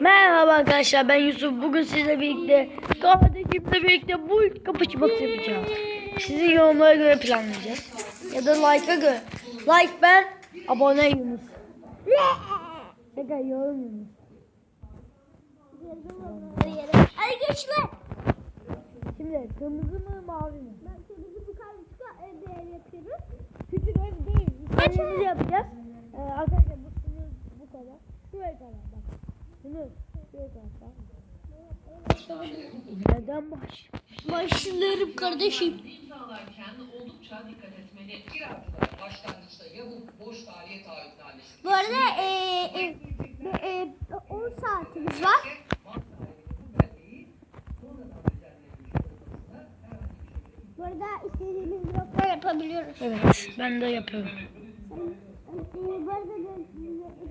Merhaba arkadaşlar ben Yusuf. Bugün sizle birlikte kardeşimle birlikte bu kapışması yapacağız. Sizin yorumlara göre planlayacağız. Ya da like'a göre. Like ben, abone Yunus. Şaka yorum Yunus. Hadi geçme. Şimdi kırmızı mı mavi mi? Ben kırmızı bu karışıkla evde ev yapıyoruz. Küçük ev değil. Kendimiz yapacağız. Ee, arkadaşlar bu sınır bu kadar. Şuraya kadar bak. Sınır. Şuraya kadar. mı? Neden baş? Başlarım kardeşim. sağlarken oldukça dikkat etmeli. Başlangıçta ya bu boş faaliyet taahhütnamesi Bu arada e, e, e, e, 10 saatimiz var. Bu arada istediğimiz bloklar yapabiliyoruz. Evet ben de yapıyorum. E, bu arada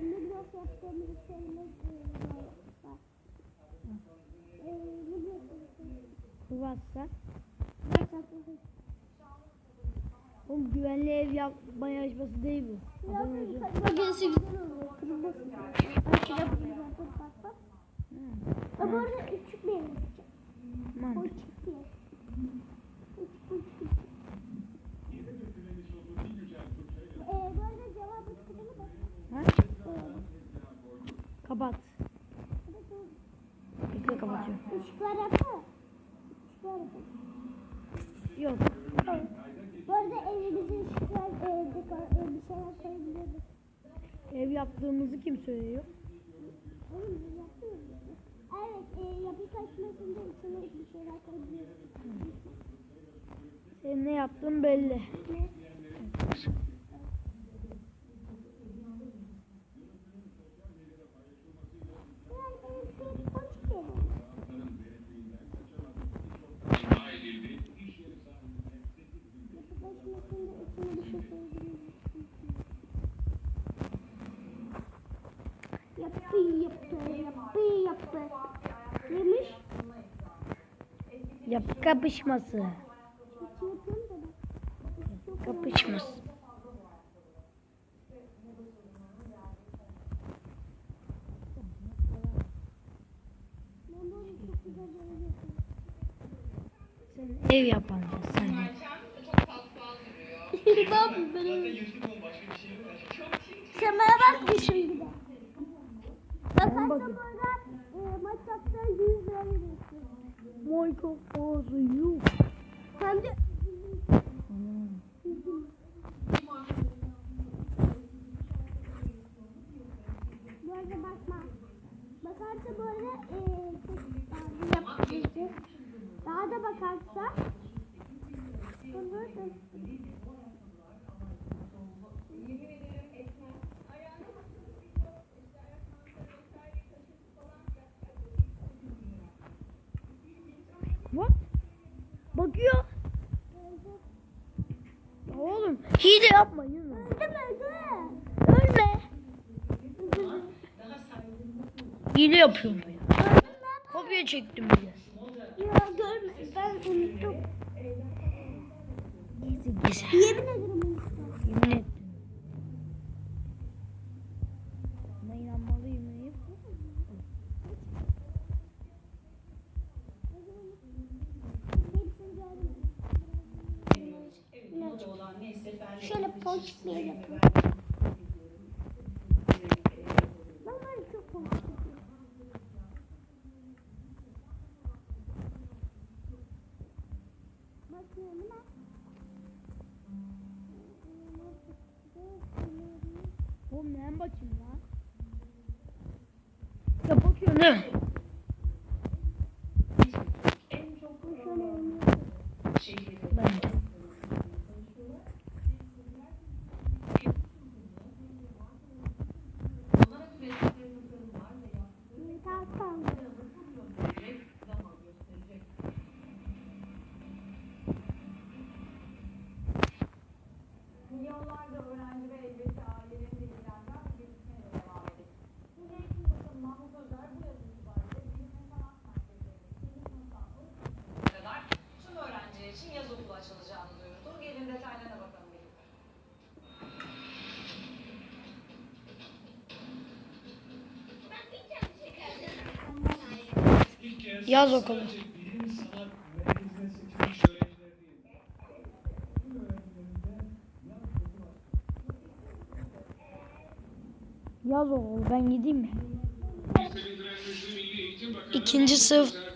ne blok yaptığımız şeyler e, var. E, ne blok yapıyoruz? Yapıyoruz. Oğlum güvenli ev yapma yarışması değil bu. Makinesi güzel oluyor. Kırılması. Bak şurada bir bak bak bak. Ha, bu arada küçük bir ev yapacağım. Tamam. Küçük bir ev. Kapat. Bekle kapatıyorum. Işıklar yapma. Yok. Bu arada evimizin ışıklar e, dekor, e, bir şeyler koyabiliyoruz. Ev yaptığımızı kim söylüyor? Oğlum biz yapıyoruz. Evet, e, yapı taşmasında içine bir şeyler koyabiliyoruz. Senin ne yaptığın belli. Ne? Yani benim şey koç geliyor. Yapı taşmasında içine bir şey koyabiliyoruz. Yapı yapı, yapı. Neymiş? Yap kapışması. Kapışması. Ben böyle çok güzel bir ev yapıyorum. Sen ev yapacaksın sen. çok tatlı duruyor. ne yapayım ben ev Sen bana bakmışsın bir de. Bakarsan bakayım. burada e, masrafta 100 lira veriyorsun. Michael Fazıl yuh. Hem de Bu arada bakma. Bakarsa böyle e, çok daha yapacak. Daha da bakarsa Burada What? Bakıyor. Ya Oğlum hile yapma Yunus. Öldüm öldüm. Ölme. Hile yapıyorum ya. Kopya çektim bile. Yemin ederim unuttum. Yemin ettim. Buna inanmalıyım mıyım? Hepsini gördüm. Şöyle ponçik bir yer yapıyorum. Ben böyle çok ponçik yapıyorum. Bakıyorum ama. Neden bakayım lan? Ya bakıyorsun Yaz okulu. Yaz oğul ben gideyim mi? İkinci sınıf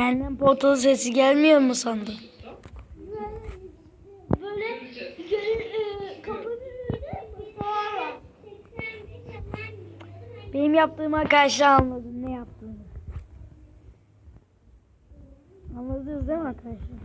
Cehennem portalı sesi gelmiyor mu sandın? Böyle e. Benim yaptığımı arkadaşlar anladı ne yaptığımı. Anladınız değil mi arkadaşlar?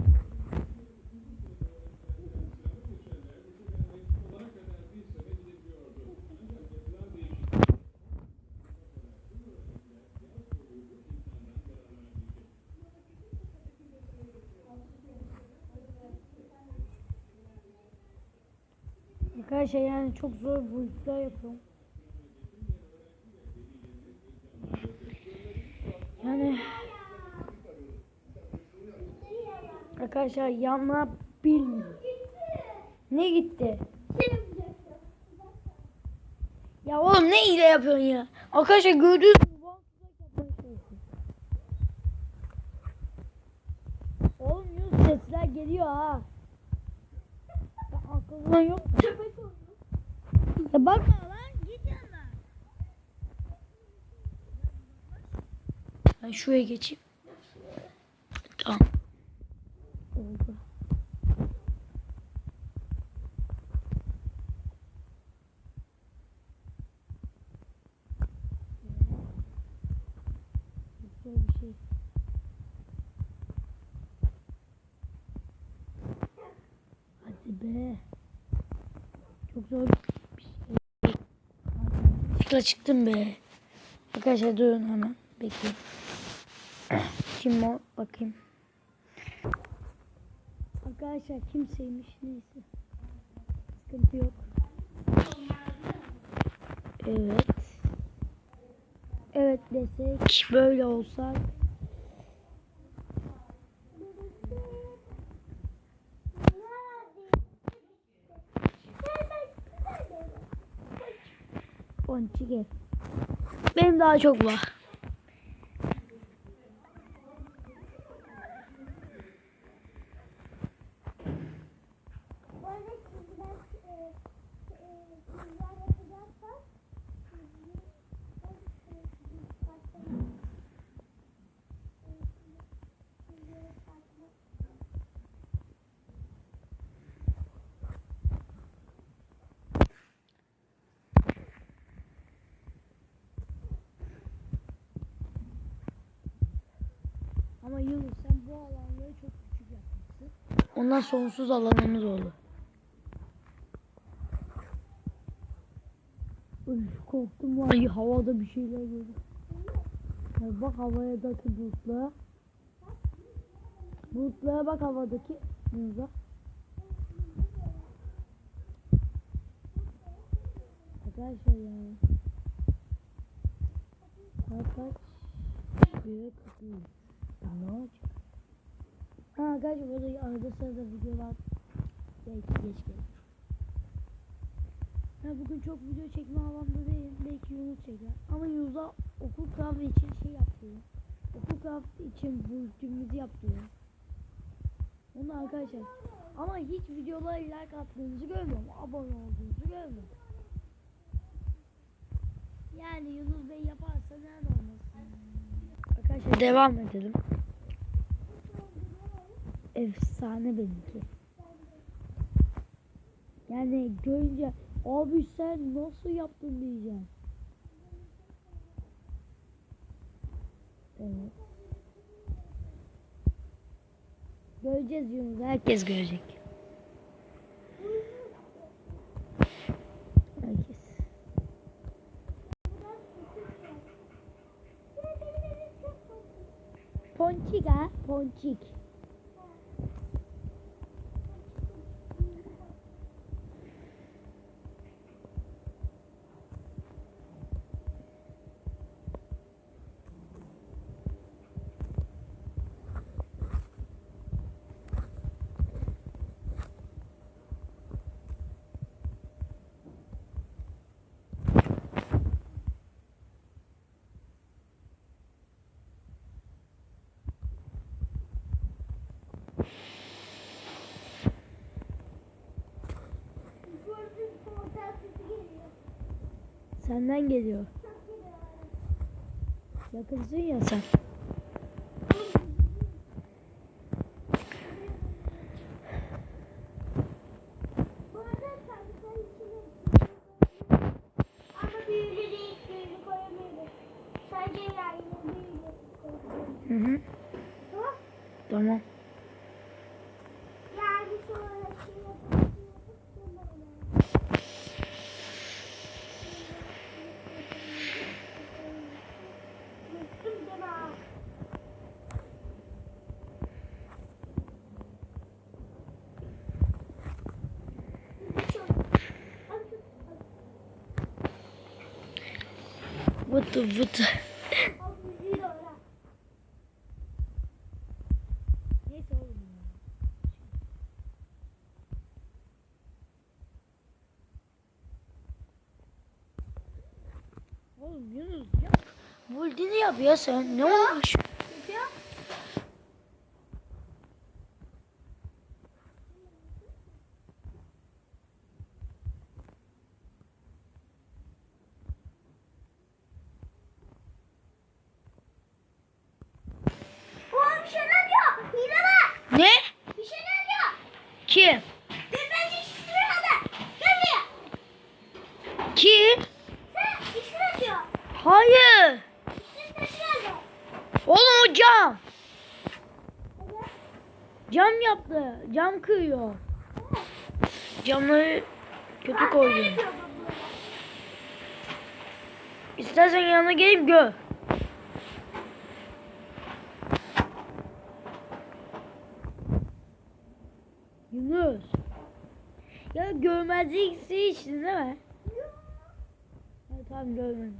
Arkadaşlar yani çok zor boyutlar yapıyorum. Yani arkadaşlar yanma bilmiyor. Ne gitti? Ya oğlum ne hile yapıyorsun ya? Arkadaşlar gördünüz mü? Oğlum sesler geliyor ha. Aklından yok mu? Ya bakma lan git yanına. Ben şuraya geçeyim. Tamam. Oldu. Bir şey. Hadi be. Çok zor bir şey. Çıkla çıktım be. Arkadaşlar durun hemen. Bekleyin. Kim o? Bakayım. Arkadaşlar kimseymiş neyse. Sıkıntı yok. Evet. Evet desek böyle olsa Benim daha çok var. Ama Yunus sen bu alanları çok küçük yapmışsın. Ondan sonsuz alanımız oldu. Üf, korktum var ya havada bir şeyler gördüm. Ya bak havadaki bulutlara. Bulutlara bak havadaki. Bak. Arkadaşlar yani. Saat kaç? 1'e 43. Ya ne olacak? Ha galiba burada arada sırada videolar belki geç gelir. Ya bugün çok video çekme havamda değilim. Belki Yunus çeker. Ama Yunus'a okul kahve için şey yaptım. Okul kahve için bu bütünümüzü yaptım. Onu arkadaşlar. Ama hiç videolara like attığınızı görmüyorum. Abone olduğunuzu görmüyorum. Yani Yunus Bey yaparsa nerede olmasın? Arkadaşlar devam edelim. Efsane benimki. Yani görünce abi sen nasıl yaptın diyeceğim. Evet. Göreceğiz Yunus. Herkes görecek. Herkes. Ponçik ha. Senden geliyor. Yakınsın ya sen. Bu arada sandıkların içine ama büyülü değil, büyülü koyamıyorum. Sadece yani büyülü koyuyorum. Hı hı. Tamam. Tamam. Yani sonra şey yapalım. Unuttum deme ha. Oğlum ya. Oğlum Yunus yap. Buldini yap ya sen. Ne olmuş? Oğlum bir şeyler diyor. Hile var. Ne? Bir şeyler diyor. Kim? Bir bence ikisini aldı. Gel buraya. Kim? Sen ikisini atıyor. Hayır. İkisini sesi geldi. Oğlum o cam. Evet. Cam yaptı. Cam kırıyor. Camları kötü koydu. Yapıyor bu böyle. İstersen yanına gelip gör. Yunus. Ya görmezlik içtin değil mi? Ha, tamam görmedim.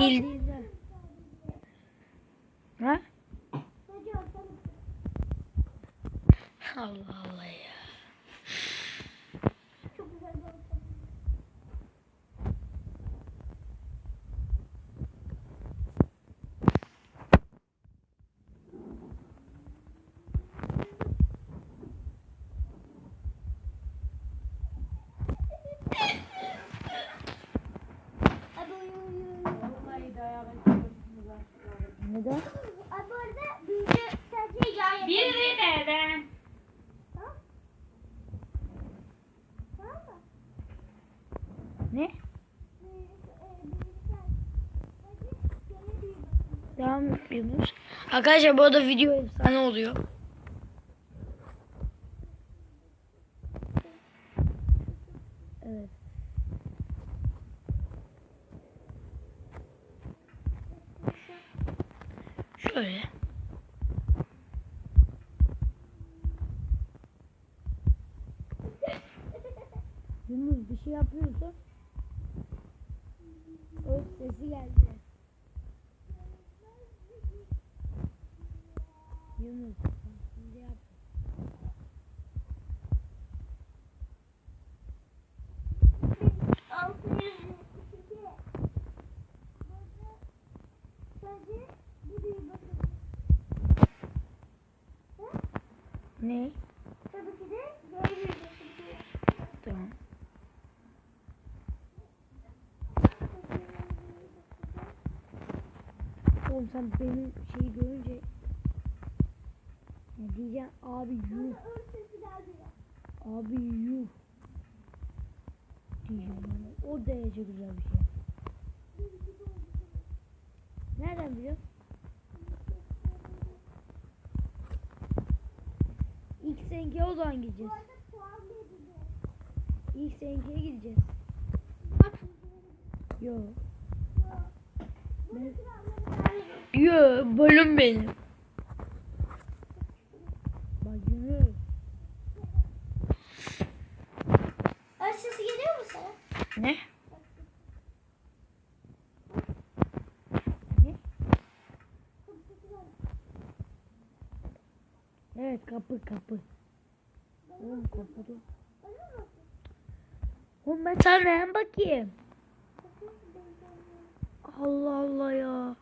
Eğildiğinde. Ha? Hadi ortalık. Allah Allah ya. Neden? Abi bu arada büyücü sadece yapıyor. Biri neden? Tamam. Tamam mı? Ne? Büyücü, e, büyücü sadece gene büyü Tamam Yunus. Arkadaşlar bu arada video efsane oluyor. Evet. Şöyle. Yunus bir şey yapıyorsun. Öf sesi geldi. Yunus sen şimdi yap. Altı yüz iki. Burada sadece bir büyü bakın. Ne? Tabii ki de bakın. Tamam. Oğlum sen benim şeyi görünce diyeceğim abi yuh abi yuh diyeceğim yani o derece güzel bir şey. Nereden biliyorsun? İlk seninki o zaman gideceğiz. İlk seninkiye gideceğiz. Yo. Kralları verdi. Yo bölüm benim. Bak Yunus. Ör sesi geliyor mu sana? Ne? Ne? Kapı sesi geldi. Evet kapı kapı. Oğlum kapıda. Oğlum ben sana neden bakayım? Allah Allah ya.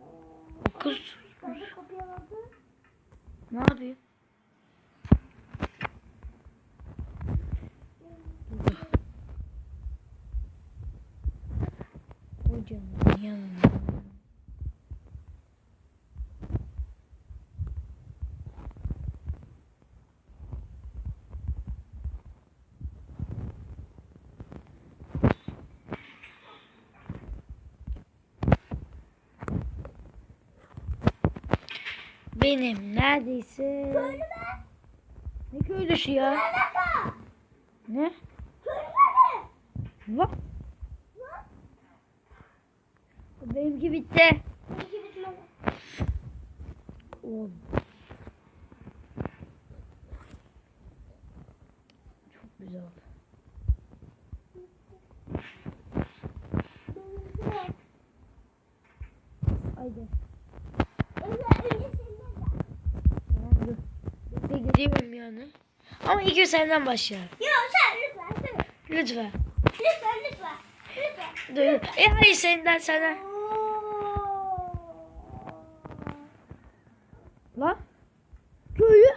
O kız ne yapıyor? yanında. Benim neredeyse... Ne köylüsü ya? Ne? What? Benimki bitti. Benimki bitmedi. Oğlum. Çok güzel. Haydi. Önce, önce senin de. Tamam dur. Geliyorum yani. Ama ilk senden başlayalım. Yok sen lütfen. Lütfen Lütfen. lütfen. Lütfen. Dur. E hayır senden. Oo. Lan. Böyle.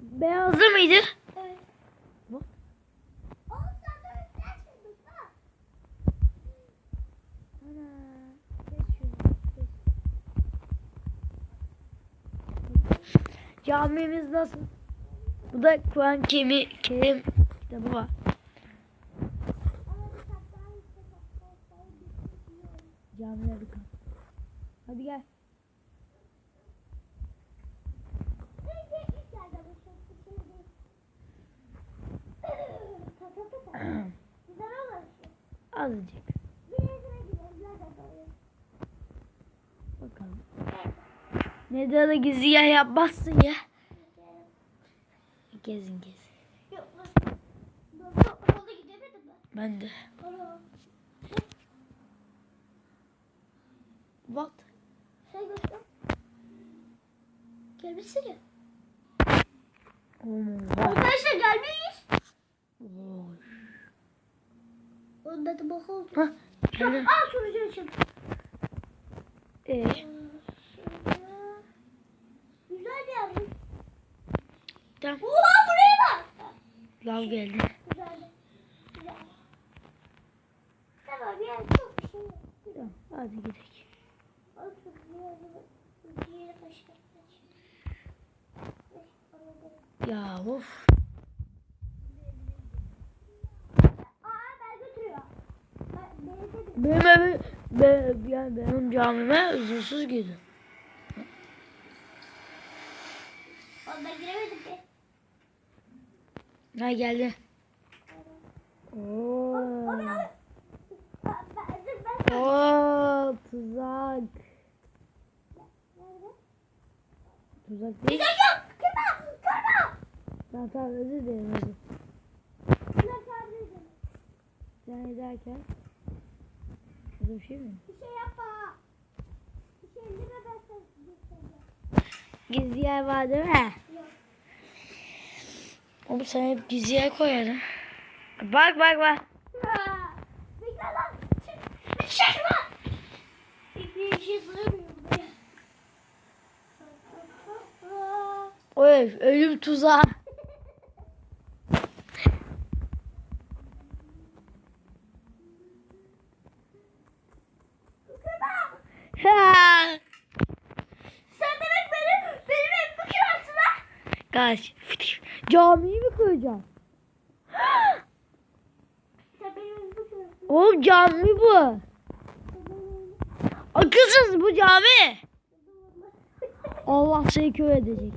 Beyazlı mıydı? Evet. Bak. Oğlum sen de öyle çıkmış ha. Camimiz nasıl? Bu da Kur'an Kerim, Kerim kitabı var. Ama bir kat daha yüksek olsaydı bir şey yok. Camiye bir kat. Hadi gel. Neyse, ilk yerde bu çok bir şey değil. Ta ta ta ta. Güzel olur işte. Azıcık. Bir evine gidelim. Nerede böyle? Bakalım. Neden de gizli yer yapmazsın ya? Gezin gezin. Yok lan. Doğru yolda gidemedim ben. Ben de. What? Şey göster. Gelmişsene. Oh, Arkadaşlar gelmiş. oh. Onda da bak oldu. Hah. Geldim. Aa sunucu açın. Ee, Güzel bir yer. Tamam. Oha buraya bak. Lav geldi. Güzel. Güzel. Tamam yer çok bir şey yok. Tamam. Hadi gidelim. Başka. Ya of. Benim evim, be, yani benim camime uzunsuz girdi. Oğlum ben giremedim be. Ha geldi. Oo. Oo, tuzak. Tuzak değil. Yok yok. Kırma. Kırma. Tamam tamam özür dilerim özür. Sen ederken. Burada bir şey mi? Bir şey yapma. Bir şey elleme ben sana göstereceğim. Gizli yer var değil mi? Oğlum sen hep gizli yer koyardın. Bak bak bak. Aa, Bekle lan. Çık. Çık lan. Bir şey sığmıyor buraya. O ev ölüm tuzağı. Kırma. Ha! Sen demek benim, benim evimi kırarsın ha? Kaç. Kırarsın. Oğlum cami bu. Akılsız bu cami. Allah seni kör edecek.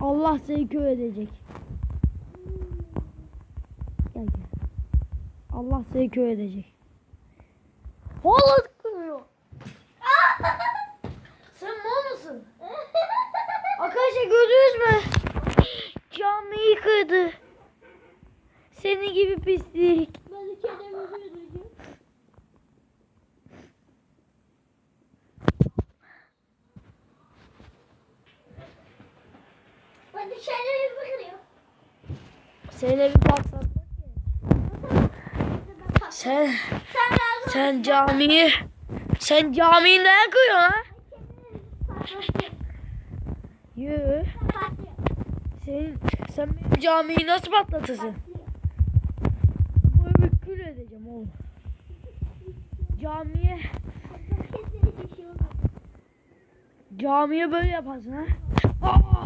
Allah seni kör edecek. Gel gel. Allah seni kör edecek. Oğlum camiyi. Sen camiyi ne koyuyorsun ha? Yürü. Sen, sen benim camiyi nasıl patlatırsın? Bu Boyu kül edeceğim oğlum. Camiye Camiye böyle yaparsın ha? Aa!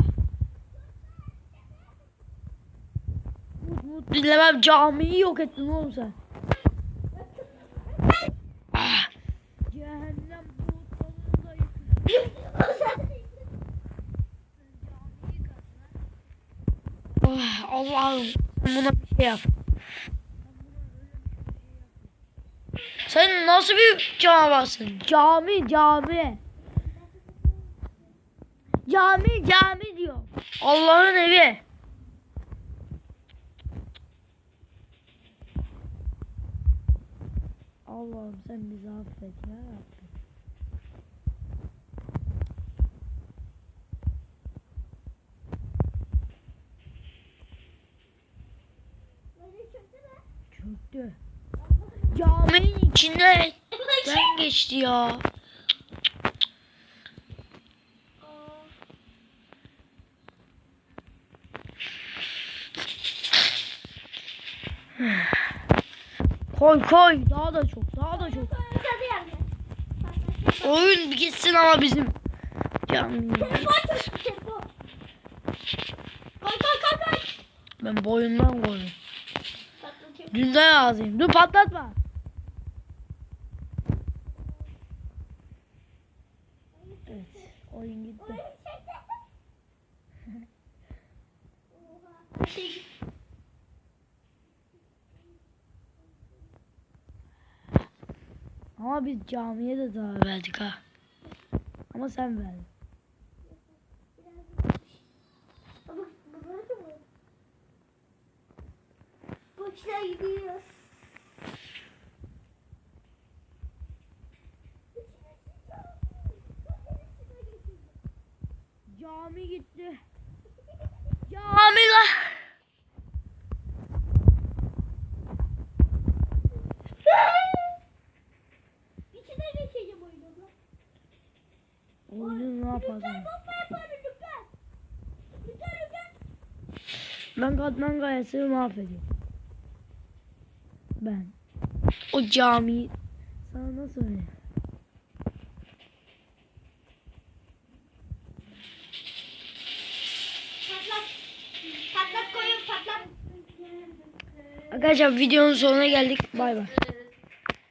Mut mut dinlemem camiyi yok ettin oğlum sen. Oh, Allah'ım buna bir şey yap. Sen nasıl bir canavarsın? Cami cami. Cami cami diyor. Allah'ın evi. Allah'ım sen bizi affet ya Rabbim. Böyle çöktü mü? Çöktü. Caminin içine ben geçti ya. Koy koy daha da çok daha da çok. Oyun bir gitsin ama bizim koy. Ben boyundan koydum. Dünden ağzıyım. Dur patlatma. Evet oyun gitti. Ama biz camiye de zarar verdik ha. Ama sen verdin. Baba, baba nerede bu? Boşuna gidiyor. Cami gitti. Cami la. İçine geçeceğim oyunu. Oyunu ne yapalım? Ben Katman Kayası'nı mahvediyorum. Ben. O cami sana nasıl öyle? Patlat. Patlat koyun patlat. Arkadaşlar videonun sonuna geldik. Bay bay.